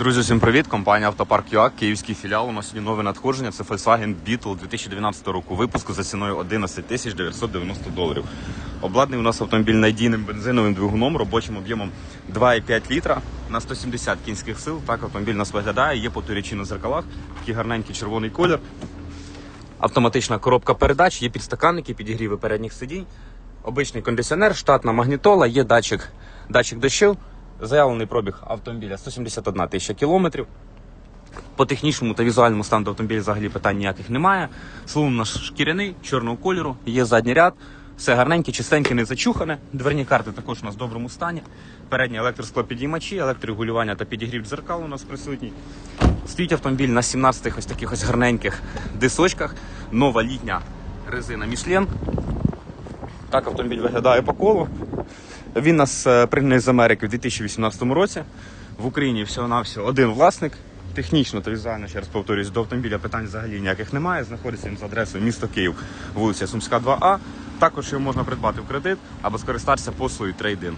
Друзі, всім привіт! Компанія Автопарк ЮАК, київський філіал. У нас сьогодні нове надходження. Це Volkswagen Beetle 2012 року випуску за ціною 11 тисяч 990 доларів. Обладнаний у нас автомобіль надійним бензиновим двигуном, робочим об'ємом 2,5 літра на 170 кінських сил. Так автомобіль у нас виглядає. Є потурячі на зеркалах, такий гарненький червоний колір. Автоматична коробка передач, є підстаканники, підігріви передніх сидінь, обичний кондиціонер, штатна магнітола, є датчик, датчик дощів. Заявлений пробіг автомобіля 171 тисяча кілометрів. По технічному та візуальному стану автомобіля взагалі питань ніяких немає. Салон у нас шкіряний, чорного кольору, є задній ряд. Все гарненьке, чистеньке, не зачухане. Дверні карти також у нас в доброму стані. Передні електросклопідіймачі, електрорегулювання та підігрів дзеркал у нас присутній. Стоїть автомобіль на 17 ось таких ось гарненьких дисочках. Нова літня резина Michelin. Так автомобіль виглядає по колу. Він нас е, з Америки в 2018 році. В Україні всього-навсього один власник. Технічно та візуально, ще раз повторюсь, до автомобіля питань взагалі ніяких немає. Знаходиться він за адресою місто Київ, вулиця Сумська, 2А. Також його можна придбати в кредит або скористатися послугою трейдин.